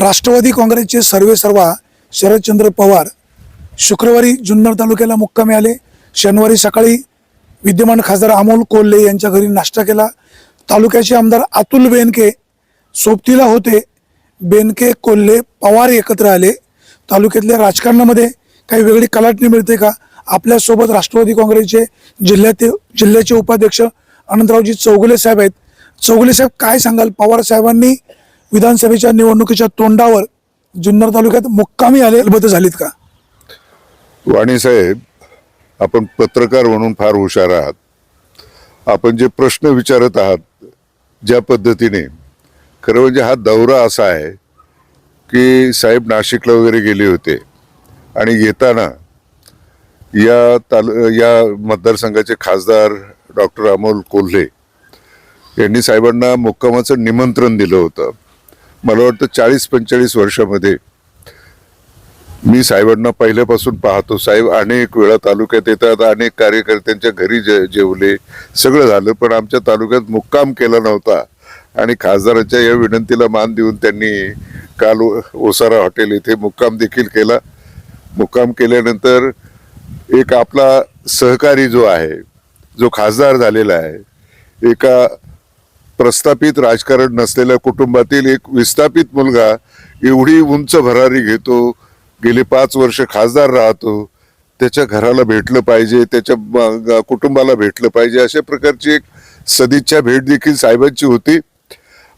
राष्ट्रवादी काँग्रेसचे सर्वे सर्वा शरदचंद्र पवार शुक्रवारी जुन्नर तालुक्याला मुक्कामी आले. शनिवारी सकाळी विद्यमान खासदार अमोल कोल्हे यांच्या घरी नाश्ता केला. तालुक्याचे आमदार अतुल बेनके सोबतीला होते. बेनके कोल्हे पवार एकत्र आले. तालुक्यातल्या राजकारणामध्ये काही वेगळी कलाटणी मिळते का? आपल्यासोबत राष्ट्रवादी काँग्रेसचे जिल्ह्यातील जिल्ह्याचे उपाध्यक्ष अनंतरावजी चौगुले साहेब आहेत. चौगुले साहेब काय सांगाल? पवार साहेबांनी विधानसभेच्या निवडणुकीच्या तोंडावर जुन्नर तालुक्यात मुक्कामी आले बद्ध झालीत का? वाणी साहेब आपण पत्रकार म्हणून फार हुशार आहात. आपण जे प्रश्न विचारत आहात ज्या पद्धतीने खरं म्हणजे हा दौरा असा आहे की साहेब नाशिकला वगैरे गेले होते आणि येताना या तालु या मतदारसंघाचे खासदार डॉक्टर अमोल कोल्हे यांनी साहेबांना मुक्कामाचं निमंत्रण दिलं होतं. मला वाटतं चाळीस पंचेचाळीस वर्षामध्ये मी साहेबांना पहिल्यापासून पाहतो. साहेब अनेक वेळा तालुक्यात येतात अनेक कार्यकर्त्यांच्या घरी जे जेवले सगळं झालं पण आमच्या तालुक्यात मुक्काम केला नव्हता. आणि खासदाराच्या या विनंतीला मान देऊन त्यांनी काल ओ- ओसारा हॉटेल इथे मुक्काम देखील केला. मुक्काम केल्यानंतर एक आपला सहकारी जो आहे जो खासदार झालेला आहे एका प्रस्थापित राजकारण नसलेल्या कुटुंबातील एक विस्थापित मुलगा एवढी उंच भरारी घेतो गेले पाच वर्ष खासदार राहतो त्याच्या घराला भेटलं पाहिजे त्याच्या कुटुंबाला भेटलं पाहिजे अशा प्रकारची एक सदिच्छा भेट देखील साहेबांची होती.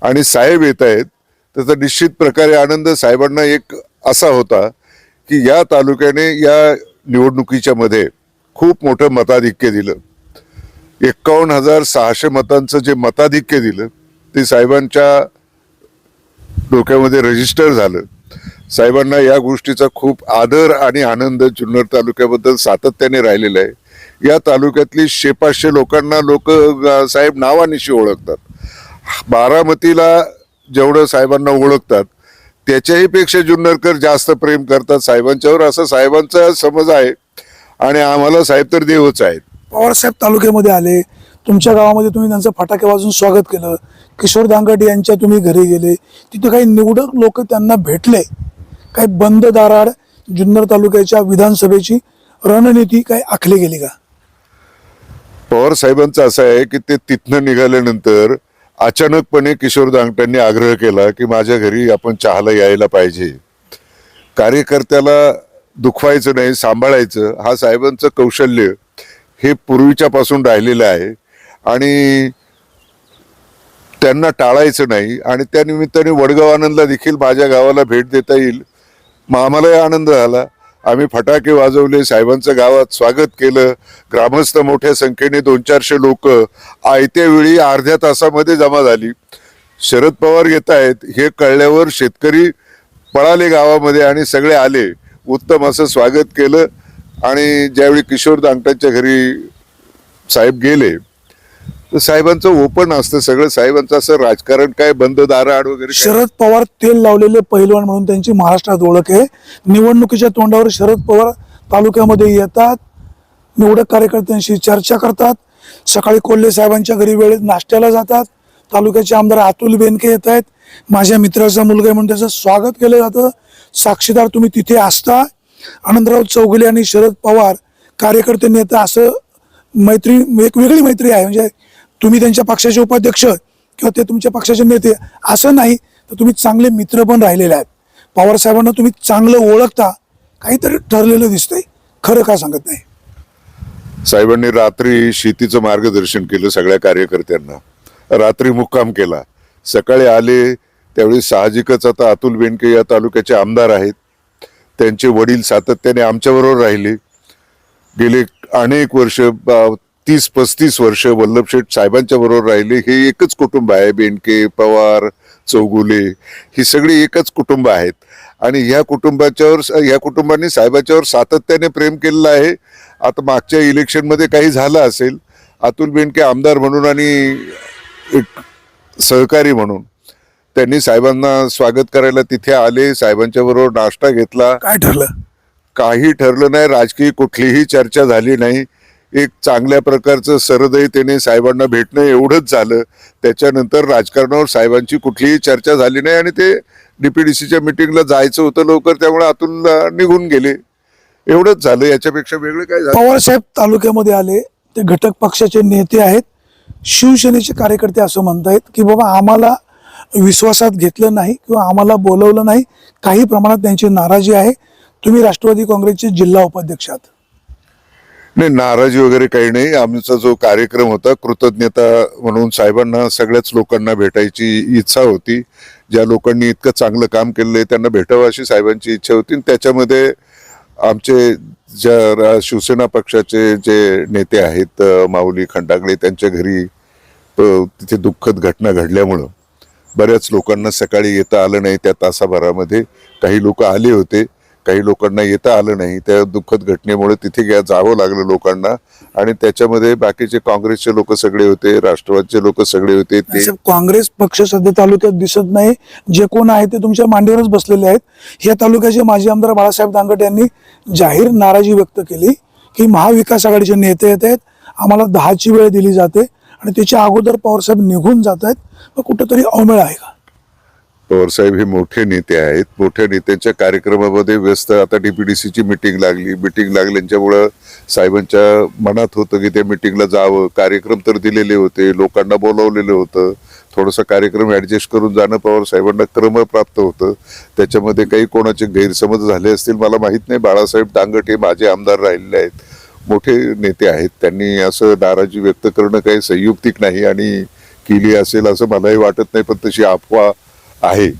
आणि साहेब येत आहेत त्याचा निश्चित प्रकारे आनंद साहेबांना एक असा होता की या तालुक्याने या निवडणुकीच्या मध्ये खूप मोठं मताधिक्य दिलं. एक्कावन्न हजार सहाशे मतांचं जे मताधिक्य दिलं ते साहेबांच्या डोक्यामध्ये रजिस्टर झालं. साहेबांना या गोष्टीचा खूप आदर आणि आनंद जुन्नर तालुक्याबद्दल सातत्याने राहिलेला आहे. या तालुक्यातली शेपाचशे लोकांना लोक साहेब नावानिशी ओळखतात. बारामतीला जेवढं साहेबांना ओळखतात त्याच्याही पेक्षा जुन्नरकर जास्त प्रेम करतात साहेबांच्यावर. असं साहेबांचा समज आहे. आणि आम्हाला साहेब तर देवच आहेत. पवारसाहेब तालुक्यामध्ये आले तुमच्या गावामध्ये तुम्ही त्यांचं फटाके वाजून स्वागत केलं किशोर दांगट यांच्या तुम्ही घरी गेले तिथे काही निवडक लोक त्यांना भेटले? काही बंद दाराड जुन्नर तालुक्याच्या विधानसभेची रणनीती काही आखली गेली का? पवार साहेबांचं असं आहे की ते तिथनं निघाल्यानंतर अचानकपणे किशोर दांगटांनी आग्रह केला की माझ्या घरी आपण चहाला यायला पाहिजे. कार्यकर्त्याला दुखवायचं नाही सांभाळायचं हा साहेबांचं कौशल्य हे पूर्वीच्या पासून राहिलेलं आहे. आणि त्यांना टाळायचं नाही. आणि त्यानिमित्ताने वडगाव आनंदला देखील माझ्या गावाला भेट देता येईल. मग आम्हालाही आनंद झाला. आम्ही फटाके वाजवले. साहेबांचं गावात स्वागत केलं. ग्रामस्थ मोठ्या संख्येने दोन चारशे लोक आयत्या वेळी अर्ध्या तासामध्ये जमा झाली. शरद पवार येत आहेत. हे कळल्यावर शेतकरी पळाले गावामध्ये आणि सगळे आले. उत्तम असं स्वागत केलं. आणि ज्यावेळी किशोर दांगटांच्या घरी साहेब गेले तर साहेबांचं ओपन असतं सगळं. साहेबांचं असं राजकारण काय बंद दाराआड वगैरे शरद पवार तेल लावलेले पहिलवान म्हणून त्यांची महाराष्ट्रात ओळख आहे. निवडणुकीच्या तोंडावर शरद पवार तालुक्यामध्ये येतात. निवडक कार्यकर्त्यांशी चर्चा करतात. सकाळी कोल्हे साहेबांच्या घरी वेळेत नाश्त्याला जातात. तालुक्याचे आमदार अतुल बेनके येत आहेत. माझ्या मित्राचा मुलगा आहे म्हणून त्याचं स्वागत केलं जातं. साक्षीदार तुम्ही तिथे असता. आनंदराव चौगुले आणि शरद पवार कार्यकर्ते नेता असं मैत्री एक वेगळी मैत्री आहे. म्हणजे तुम्ही त्यांच्या पक्षाचे उपाध्यक्ष किंवा ते तुमच्या पक्षाचे नेते असं नाही तर तुम्ही चांगले मित्र पण राहिलेले आहेत. पवार साहेबांना तुम्ही चांगलं ओळखता काहीतरी ठरलेलं दिसतंय. खरं का सांगत नाही? साहेबांनी रात्री शेतीचं मार्गदर्शन केलं सगळ्या कार्यकर्त्यांना. रात्री मुक्काम केला. सकाळी आले त्यावेळी साहजिकच आता अतुल बेनके या तालुक्याचे आमदार आहेत. त्यांचे वडील सातत्याने आमच्याबरोबर राहिले. गेले अनेक वर्ष तीस पस्तीस वर्ष वल्लभशेठ साहेबांच्या बरोबर राहिले. हे एकच कुटुंब आहे बेंडके पवार चौगुले ही सगळी एकच कुटुंब आहेत. आणि ह्या कुटुंबाच्यावर ह्या कुटुंबांनी साहेबाच्यावर सातत्याने प्रेम केलेलं आहे. आता मागच्या इलेक्शनमध्ये काही झालं असेल अतुल बेंडके आमदार म्हणून आणि एक सहकारी म्हणून. त्यांनी साहेबांना स्वागत करायला तिथे आले साहेबांच्या बरोबर नाश्ता घेतला. काय ठरलं? काही ठरलं नाही राजकीय कुठलीही चर्चा झाली नाही. एक चांगल्या प्रकारचं सरदयतेने साहेबांना भेटणं एवढंच झालं. त्याच्यानंतर राजकारणावर साहेबांची कुठलीही चर्चा झाली नाही आणि ते डीपीडीसीच्या मिटिंगला जायचं होतं लवकर त्यामुळे अतुलला निघून गेले. एवढंच झालं याच्यापेक्षा वेगळं काय झालं? पवार साहेब तालुक्यामध्ये आले ते घटक पक्षाचे नेते आहेत शिवसेनेचे कार्यकर्ते असं म्हणतायत की बाबा आम्हाला विश्वासात घेतलं नाही किंवा आम्हाला बोलवलं नाही काही प्रमाणात त्यांची नाराजी आहे. तुम्ही राष्ट्रवादी काँग्रेसचे जिल्हा उपाध्यक्ष आहात. नाही नाराजी वगैरे काही नाही. आमचा जो कार्यक्रम होता कृतज्ञता म्हणून साहेबांना सगळ्याच लोकांना भेटायची इच्छा होती. ज्या लोकांनी इतकं चांगलं काम केलेलं आहे त्यांना भेटावं अशी साहेबांची इच्छा होती. त्याच्यामध्ये आमचे ज्या रा- शिवसेना पक्षाचे जे नेते आहेत माऊली खंडागळे त्यांच्या घरी तिथे दुःखद घटना घडल्यामुळं बऱ्याच लोकांना सकाळी येता आलं नाही त्या तासाभरामध्ये. काही लोक आले होते काही लोकांना येता आलं नाही. त्या दुःखद घटनेमुळे तिथे घ्या जावं लागलं लोकांना आणि त्याच्यामध्ये बाकीचे काँग्रेसचे लोक सगळे होते राष्ट्रवादचे लोक सगळे होते ते काँग्रेस पक्ष सध्या तालुक्यात दिसत नाही. जे कोण आहे ते तुमच्या मांडीवरच बसलेले आहेत. या तालुक्याचे माजी आमदार बाळासाहेब दांगट यांनी जाहीर नाराजी व्यक्त केली की महाविकास आघाडीचे नेते येत आहेत. आम्हाला दहाची वेळ दिली जाते. आणि त्याच्या अगोदर पवारसाहेब निघून जात आहेत. मग कुठंतरी अवमेळ आहे का? पवारसाहेब हे मोठे नेते आहेत. मोठ्या नेत्यांच्या कार्यक्रमामध्ये व्यस्त. आता डीपीडीसीची मिटिंग लागली. मिटिंग लागल्याच्यामुळं साहेबांच्या मनात होतं की त्या मिटिंगला जावं. कार्यक्रम तर दिलेले होते. लोकांना बोलावलेलं होतं. थोडासा कार्यक्रम ॲडजस्ट करून जाणं पवार साहेबांना क्रमप्राप्त होतं. त्याच्यामध्ये काही कोणाचे गैरसमज झाले असतील मला माहीत नाही. बाळासाहेब दांगट हे माझे आमदार राहिलेले आहेत. मोठे नेते आहेत. त्यांनी असं नाराजी व्यक्त करणं काही संयुक्तिक नाही आणि केली असेल असं मलाही वाटत नाही पण तशी अफवा आहे.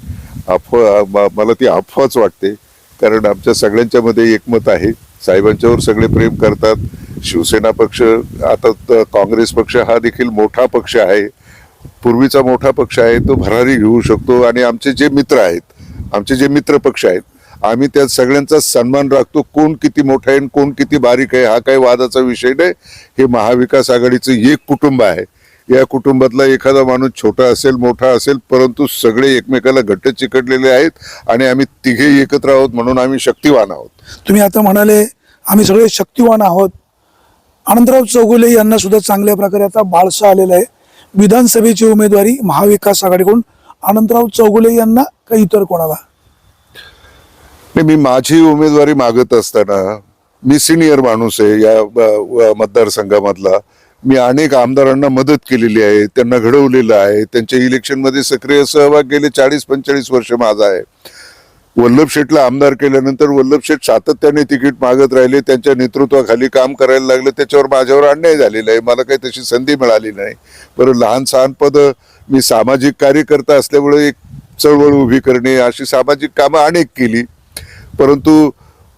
अफवा मला ती अफवाच वाटते. कारण आमच्या सगळ्यांच्या मध्ये एकमत आहे. साहेबांच्यावर सगळे प्रेम करतात. शिवसेना पक्ष आता काँग्रेस पक्ष हा देखील मोठा पक्ष आहे. पूर्वीचा मोठा पक्ष आहे तो भरारी घेऊ शकतो. आणि आमचे जे मित्र आहेत आमचे जे मित्र पक्ष आहेत आम्ही त्या सगळ्यांचा सन्मान राखतो. कोण किती मोठा आहे आणि कोण किती बारीक आहे हा काही वादाचा विषय नाही. हे महाविकास आघाडीचं एक कुटुंब आहे. या कुटुंबातला एखादा माणूस छोटा असेल मोठा असेल परंतु सगळे एकमेकाला घट्ट चिकटलेले आहेत आणि आम्ही तिघे एकत्र आहोत म्हणून आम्ही शक्तिवान आहोत. तुम्ही आता म्हणाले आम्ही सगळे शक्तिवान आहोत. अनंतराव चौगुले यांना सुद्धा चांगल्या प्रकारे आता बाळसा आलेला आहे. विधानसभेची उमेदवारी महाविकास आघाडीकडून अनंतराव चौगुले यांना का इतर कोणाला? नाही, मी माझी उमेदवारी मागत असताना मी सिनियर माणूस आहे या मतदारसंघामधला. मी अनेक आमदारांना मदत केलेली आहे त्यांना घडवलेलं आहे त्यांच्या इलेक्शनमध्ये सक्रिय सहभाग गेले चाळीस पंचेचाळीस वर्ष माझा आहे. वल्लभ शेठला आमदार केल्यानंतर वल्लभ शेठ सातत्याने तिकीट मागत राहिले त्यांच्या नेतृत्वाखाली काम करायला लागलं त्याच्यावर माझ्यावर अन्याय झालेला आहे मला काही तशी संधी मिळाली नाही. बरं लहान सहान पद मी सामाजिक कार्यकर्ता असल्यामुळे एक चळवळ उभी करणे अशी सामाजिक कामं अनेक केली. परंतु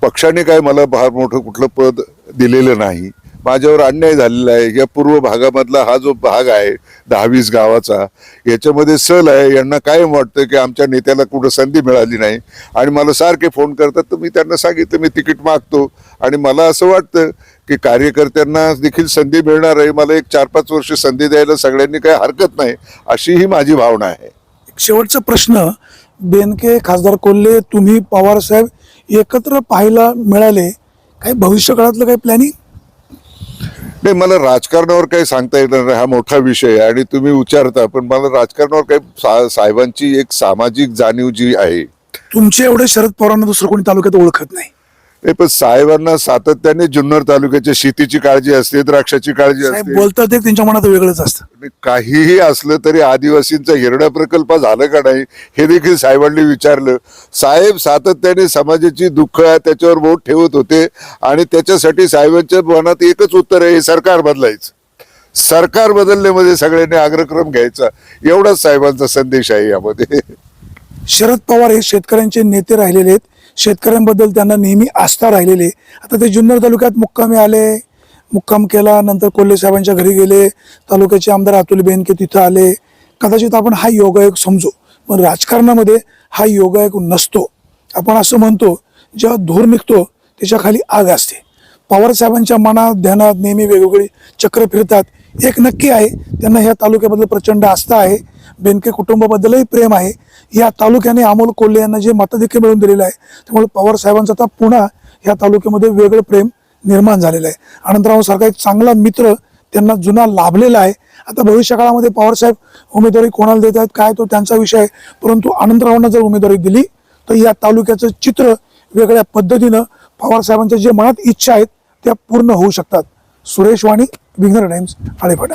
पक्षाने काय मला फार मोठं कुठलं पद दिलेलं नाही. माझ्यावर अन्याय झालेला आहे. या पूर्व भागामधला हा जो भाग आहे दहावीस गावाचा याच्यामध्ये सल आहे. यांना कायम वाटतं की आमच्या नेत्याला कुठं संधी मिळाली नाही. आणि मला सारखे फोन करतात तर मी त्यांना सांगितलं मी तिकीट मागतो. आणि मला असं वाटतं की कार्यकर्त्यांना देखील संधी मिळणार आहे. मला एक चार पाच वर्ष संधी द्यायला सगळ्यांनी काही हरकत नाही अशी ही माझी भावना आहे. शेवटचा प्रश्न बेनके खासदार कोल्हे तुम्ही पवार साहेब एकत्र पाहायला मिळाले काही भविष्य काळातलं काही प्लॅनिंग नाही मला राजकारणावर काही सांगता येणार नाही हा मोठा विषय आहे आणि तुम्ही विचारता पण मला राजकारणावर काही साहेबांची एक सामाजिक जाणीव जी आहे तुमचे एवढे शरद पवारांना दुसरं कोणी तालुक्यात ओळखत नाही. पण साहेबांना सातत्याने जुन्नर तालुक्याच्या शेतीची काळजी असते द्राक्षाची काळजी असते. बोलतात एक त्यांच्या मनात वेगळंच असतं. काहीही असलं तरी आदिवासींचा हिरडा प्रकल्प झाला का नाही हे देखील साहेबांनी विचारलं. साहेब सातत्याने समाजाची दुःख त्याच्यावर बोट ठेवत होते आणि त्याच्यासाठी साहेबांच्या मनात एकच उत्तर आहे हे सरकार बदलायचं. सरकार बदलण्यामध्ये सगळ्यांनी अग्रक्रम घ्यायचा. एवढाच साहेबांचा संदेश आहे यामध्ये. शरद पवार हे शेतकऱ्यांचे नेते राहिलेले आहेत. शेतकऱ्यांबद्दल त्यांना नेहमी आस्था राहिलेली आता ते जुन्नर तालुक्यात मुक्कामी आले. मुक्काम केला नंतर कोल्हे साहेबांच्या घरी गेले. तालुक्याचे आमदार अतुल बेनके तिथं आले. कदाचित आपण हा योगायोग समजू पण राजकारणामध्ये हा योगायोग नसतो. आपण असं म्हणतो जेव्हा धूर निघतो त्याच्याखाली आग असते. पवार साहेबांच्या मनात ध्यानात नेहमी वेगवेगळी चक्र फिरतात. एक नक्की आहे त्यांना ह्या तालुक्याबद्दल प्रचंड आस्था आहे. बेनके कुटुंबाबद्दलही प्रेम आहे. या तालुक्याने अमोल कोल्हे यांना जे मतदेखील मिळवून दिलेलं आहे त्यामुळे पवार साहेबांचं आता पुन्हा या तालुक्यामध्ये वेगळं प्रेम निर्माण झालेलं आहे. अनंतराव सारखा एक चांगला मित्र त्यांना जुना लाभलेला आहे. आता भविष्य काळामध्ये पवारसाहेब उमेदवारी कोणाला देत आहेत काय तो त्यांचा विषय आहे. परंतु आनंदरावांना जर उमेदवारी दिली तर या तालुक्याचं चित्र वेगळ्या पद्धतीनं पवारसाहेबांच्या जे मनात इच्छा आहेत त्या पूर्ण होऊ शकतात. सुरेश वाणी विघ्नर टाइम्स आळेफाटा.